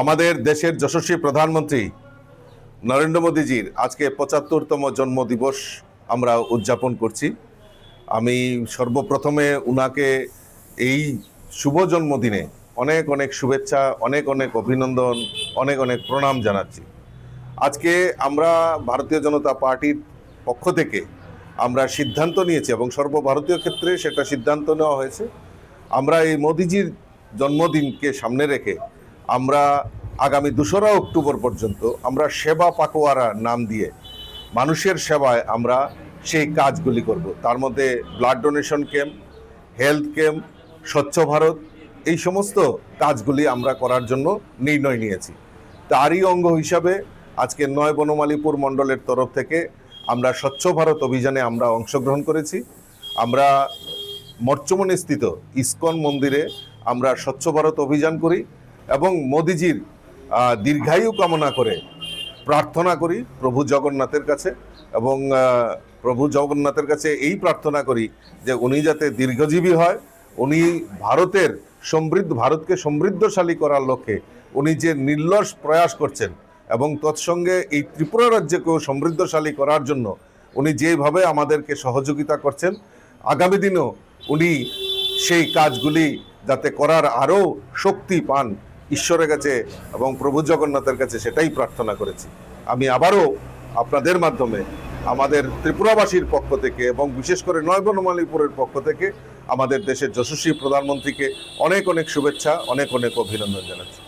আমাদের দেশের যশস্বী প্রধানমন্ত্রী নরেন্দ্র মোদীজির আজকে পঁচাত্তরতম জন্মদিবস আমরা উদযাপন করছি। আমি সর্বপ্রথমে উনাকে এই শুভ জন্মদিনে অনেক অনেক শুভেচ্ছা, অনেক অনেক অভিনন্দন, অনেক অনেক প্রণাম জানাচ্ছি। আজকে আমরা ভারতীয় জনতা পার্টির পক্ষ থেকে আমরা সিদ্ধান্ত নিয়েছি এবং সর্বভারতীয় ক্ষেত্রে সেটা সিদ্ধান্ত নেওয়া হয়েছে। আমরা এই মোদিজির জন্মদিনকে সামনে রেখে আমরা আগামী দোসরা অক্টোবর পর্যন্ত আমরা সেবা পাকোয়ারা নাম দিয়ে মানুষের সেবায় আমরা সেই কাজগুলি করব। তার মধ্যে blood donation camp health camp স্বচ্ছ ভারত, এই সমস্ত কাজগুলি আমরা করার জন্য নির্ণয় নিয়েছি। তারই অঙ্গ হিসাবে আজকে নয় বনমালীপুর মণ্ডলের তরফ থেকে আমরা স্বচ্ছ ভারত অভিযানে আমরা অংশগ্রহণ করেছি। আমরা মর্চমণি স্থিত ইসকন মন্দিরে আমরা স্বচ্ছ ভারত অভিযান করি। এবং মোদিজির দীর্ঘায়ু কামনা করে প্রার্থনা করি প্রভু জগন্নাথের কাছে এবং প্রভু জগন্নাথের কাছে এই প্রার্থনা করি যে উনি যাতে দীর্ঘজীবী হয়, উনি ভারতের সমৃদ্ধ, ভারতকে সমৃদ্ধশালী করার লক্ষ্যে উনি যে নির্লস প্রয়াস করছেন এবং তৎসঙ্গে এই ত্রিপুরা রাজ্যকেও সমৃদ্ধশালী করার জন্য উনি যেভাবে আমাদেরকে সহযোগিতা করছেন, আগামী দিনেও উনি সেই কাজগুলি যাতে করার আরও শক্তি পান ঈশ্বরের কাছে এবং প্রভু জগন্নাথের কাছে সেটাই প্রার্থনা করেছি। আমি আবারও আপনাদের মাধ্যমে আমাদের ত্রিপুরাবাসীর পক্ষ থেকে এবং বিশেষ করে নয়বনমালীপুরের পক্ষ থেকে আমাদের দেশের যশস্বী প্রধানমন্ত্রীকে অনেক অনেক শুভেচ্ছা, অনেক অনেক অভিনন্দন জানাচ্ছি।